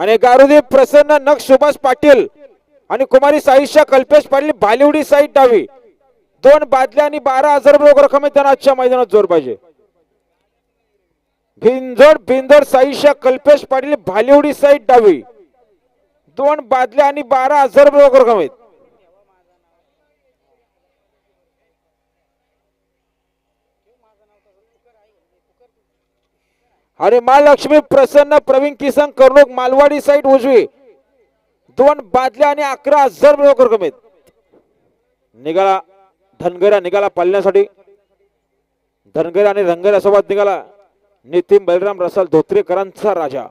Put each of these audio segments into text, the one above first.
आणि गारुदेव प्रसन्न नक्ष सुभाष पाटील आणि कुमारी साईशा कल्पेश पाटील बालिवडी साईड डावी. दोन बादल्या आणि बारा हजार रुपये रोख रक्कम त्यांना आजच्या मैदानात जोर पाहिजे. भिंजोड भिंदर साईशा कल्पेश पाटील भालिवडी साईड डावी. दोन बादल्या आणि बारा हजार रुपये रोख रक्कम आहेत अरे महालक्ष्मी प्रसन्न प्रवीण किसन कर्णूक मालवाडी साईड उजवी. दोन बादल्या आणि अकरा हजार रुपये कमीत निघाला धनगऱ्या निघाला पालण्यासाठी. धनगऱ्या आणि रंगऱ्यासोबत निघाला नितीन बलराम रसाल धोत्रेकरांचा राजा.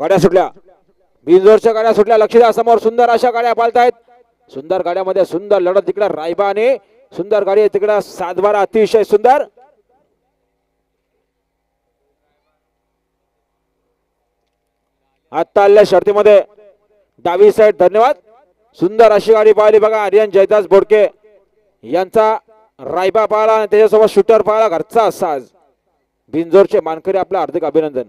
गाड्या सुटल्या. बिंजोरच्या गाड्या सुटल्या. लक्ष द्या समोर सुंदर अशा गाड्या पालतायत. सुंदर गाड्यामध्ये सुंदर लढत तिकडे रायबा सुंदर गाडी तिकडं तिकडे सातबारा अतिशय सुंदर. आत्ता आलेल्या शर्तीमध्ये डावी साईड धन्यवाद. सुंदर अशी गाडी पाहिली बघा. आर्यन जयदास बोडके यांचा रायबा पाहिला आणि त्याच्यासोबत शूटर पाहिला घरचा साज. बिंजोरचे मानकरी आपलं हार्दिक अभिनंदन.